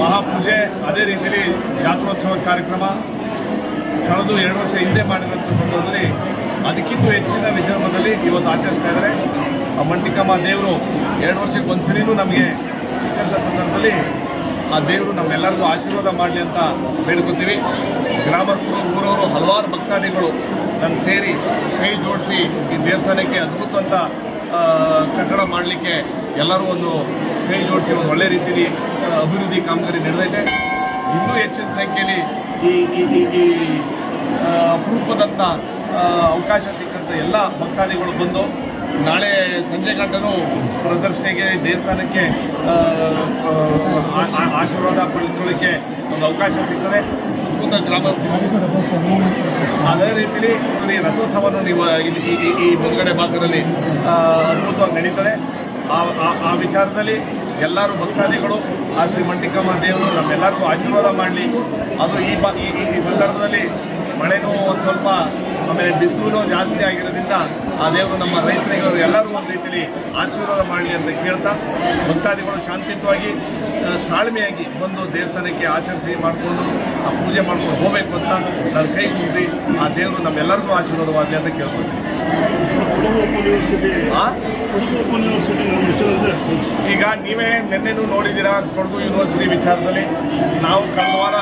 ಮಹಾಪೂಜೆ ಅದೇ ರೀತಿಯಲ್ಲಿ ಜಾತ್ರೋತ್ಸವ ಕಾರ್ಯಕ್ರಮ ಕಳೆದು ಎರಡು ವರ್ಷ ಹಿಂದೆ ಮಾಡಿದಂಥ ಸಂದರ್ಭದಲ್ಲಿ ಅದಕ್ಕಿಂತ ಹೆಚ್ಚಿನ ವಿಜೃಂಭದಲ್ಲಿ ಇವತ್ತು ಆಚರಿಸ್ತಾ ಇದ್ದಾರೆ. ಆ ದೇವರು ಎರಡು ವರ್ಷಕ್ಕೆ ಒಂದ್ಸರಿನೂ ನಮಗೆ ಸಿಕ್ಕಂಥ ಸಂದರ್ಭದಲ್ಲಿ ಆ ದೇವರು ನಮ್ಮೆಲ್ಲರಿಗೂ ಆಶೀರ್ವಾದ ಮಾಡಲಿ ಅಂತ ಬೇಡ್ಕೊತೀವಿ. ಗ್ರಾಮಸ್ಥರು, ಊರವರು ಹಲವಾರು ಭಕ್ತಾದಿಗಳು ನನ್ನ ಸೇರಿ ಕೈ ಜೋಡಿಸಿ ಈ ದೇವಸ್ಥಾನಕ್ಕೆ ಅದ್ಭುತ ಅಂತ ಕಟ್ಟಡ ಮಾಡಲಿಕ್ಕೆ ಎಲ್ಲರೂ ಒಂದು ಕೈ ಜೋಡಿಸಿ ಒಂದು ಒಳ್ಳೆ ರೀತಿಯಲ್ಲಿ ಅಭಿವೃದ್ಧಿ ಕಾಮಗಾರಿ ನಡೆದೈತೆ. ಇನ್ನೂ ಹೆಚ್ಚಿನ ಸಂಖ್ಯೆಯಲ್ಲಿ ಈ ಈ ಅಪರೂಪದಂಥ ಅವಕಾಶ ಸಿಕ್ಕಂಥ ಎಲ್ಲ ಭಕ್ತಾದಿಗಳು ಬಂದು ನಾಳೆ ಸಂಜೆ ಗಂಟನೂ ಪ್ರದರ್ಶನೆಗೆ, ದೇವಸ್ಥಾನಕ್ಕೆ ಆಶೀರ್ವಾದ ಪಡೆದುಕೊಳ್ಳಿಕ್ಕೆ ಒಂದು ಅವಕಾಶ ಸಿಗ್ತದೆ. ಸುತ್ತಮುತ್ತ ಗ್ರಾಮಸ್ಥರು ಅದೇ ರೀತಿಯಲ್ಲಿ ಈ ರಥೋತ್ಸವವನ್ನು ನೀವು ಇಲ್ಲಿ ಈ- ಮುಂಗಡೆ ಭಾಗದಲ್ಲಿ ಅದ್ಭುತವಾಗಿ ನಡೀತದೆ. ಆ, ಆ- ವಿಚಾರದಲ್ಲಿ ಎಲ್ಲರೂ ಭಕ್ತಾದಿಗಳು ಆ ಶ್ರೀ ಮಂಟಿಕಮ್ಮ ದೇವರು ನಮ್ಮೆಲ್ಲರಿಗೂ ಆಶೀರ್ವಾದ ಮಾಡಲಿ. ಅದು ಈ- ಈ ಸಂದರ್ಭದಲ್ಲಿ ಮಳೆನೂ ಒಂದು ಸ್ವಲ್ಪ, ಆಮೇಲೆ ಬಿಸಿಲು ಜಾಸ್ತಿ ಆಗಿರೋದ್ರಿಂದ ಆ ದೇವರು ನಮ್ಮ ರೈತರಿಗೆ ಎಲ್ಲರೂ ಒಂದು ರೀತಿಯಲ್ಲಿ ಆಶೀರ್ವಾದ ಮಾಡಲಿ ಅಂತ ಕೇಳ್ತಾ, ಭಕ್ತಾದಿಗಳು ಶಾಂತಿಯುತವಾಗಿ ತಾಳ್ಮೆಯಾಗಿ ಬಂದು ದೇವಸ್ಥಾನಕ್ಕೆ ಆಚರಿಸಿ ಮಾಡಿಕೊಂಡು, ಆ ಪೂಜೆ ಮಾಡ್ಕೊಂಡು ಹೋಗಬೇಕು ಅಂತ ನನ್ನ ಕೈ ಮುಗಿದು ಆ ದೇವರು ನಮ್ಮೆಲ್ಲರಿಗೂ ಆಶೀರ್ವಾದವಾಗಲಿ ಅಂತ ನಮ್ಮ ಈಗ ನೀವೇ ನಿನ್ನೆನೂ ನೋಡಿದ್ದೀರಾ ಕೊಡಗು ಯೂನಿವರ್ಸಿಟಿ ವಿಚಾರದಲ್ಲಿ, ನಾವು ಕಳೆದ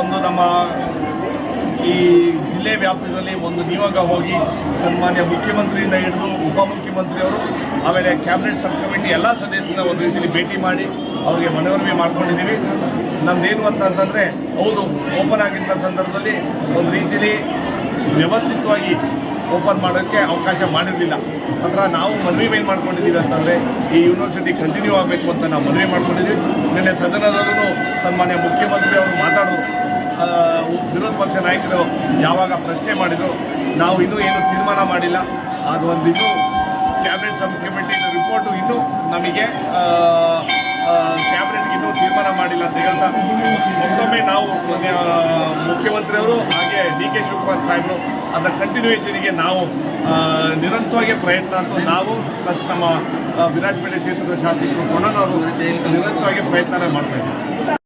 ಒಂದು ನಮ್ಮ ಈ ಜಿಲ್ಲೆ ವ್ಯಾಪ್ತಿಯಲ್ಲಿ ಒಂದು ನಿಯೋಗ ಹೋಗಿ ಸನ್ಮಾನ್ಯ ಮುಖ್ಯಮಂತ್ರಿಯಿಂದ ಹಿಡಿದು ಉಪಮುಖ್ಯಮಂತ್ರಿಯವರು ಆಮೇಲೆ ಕ್ಯಾಬಿನೆಟ್ ಸಬ್ ಕಮಿಟಿ ಎಲ್ಲ ಸದಸ್ಯರನ್ನ ಒಂದು ರೀತಿಯಲ್ಲಿ ಭೇಟಿ ಮಾಡಿ ಅವರಿಗೆ ಮನವರಿಕೆ ಮಾಡ್ಕೊಂಡಿದ್ದೀವಿ. ನಮ್ದೇನು ಅಂತ ಅಂತಂದರೆ ಹೌದು ಓಪನ್ ಆಗಿದ್ದ ಸಂದರ್ಭದಲ್ಲಿ ಒಂದು ರೀತಿಯಲ್ಲಿ ವ್ಯವಸ್ಥಿತವಾಗಿ ಓಪನ್ ಮಾಡೋಕ್ಕೆ ಅವಕಾಶ ಮಾಡಿರಲಿಲ್ಲ. ಅದರ ನಾವು ಮನವಿ ಏನು ಮಾಡ್ಕೊಂಡಿದ್ದೀವಿ ಅಂತಂದರೆ ಈ ಯೂನಿವರ್ಸಿಟಿ ಕಂಟಿನ್ಯೂ ಆಗಬೇಕು ಅಂತ ನಾವು ಮನವಿ ಮಾಡ್ಕೊಂಡಿದ್ದೀವಿ. ನಿನ್ನೆ ಸದನದಲ್ಲೂ ಸನ್ಮಾನ್ಯ ಮುಖ್ಯಮಂತ್ರಿ ಅವರು ಮಾತಾಡಿದ್ರು ಆ, ವಿರೋಧ ಪಕ್ಷ ನಾಯಕರು ಯಾವಾಗ ಪ್ರಶ್ನೆ ಮಾಡಿದರು, ನಾವು ಇನ್ನೂ ಏನು ತೀರ್ಮಾನ ಮಾಡಿಲ್ಲ. ಅದು ಒಂದು ಇನ್ನೂ ಕ್ಯಾಬಿನೆಟ್ ಸಬ್ ಕಮಿಟಿ ರಿಪೋರ್ಟು ಇನ್ನೂ ನಮಗೆ ಕ್ಯಾಬಿನೆಟ್ಗೆ ಇನ್ನೂ ತೀರ್ಮಾನ ಮಾಡಿಲ್ಲ ಅಂತ ಹೇಳ್ತಾ, ಮತ್ತೊಮ್ಮೆ ನಾವು ಮುಖ್ಯಮಂತ್ರಿಯವರು ಹಾಗೆ ಡಿ ಕೆ ಶಿವಕುಮಾರ್ ಸಾಹೇಬರು ಅದರ ಕಂಟಿನ್ಯೂಯೇಷನ್ಗೆ ನಾವು ನಿರಂತರವಾಗಿ ಪ್ರಯತ್ನ ಅಂತ ನಾವು ಪ್ಲಸ್ ನಮ್ಮ ವಿರಾಜಪೇಟೆ ಕ್ಷೇತ್ರದ ಶಾಸಕರು ಕೊಡೋನವರು ನಿರಂತರವಾಗಿ ಪ್ರಯತ್ನ ಮಾಡ್ತಾ ಇದ್ದೀವಿ.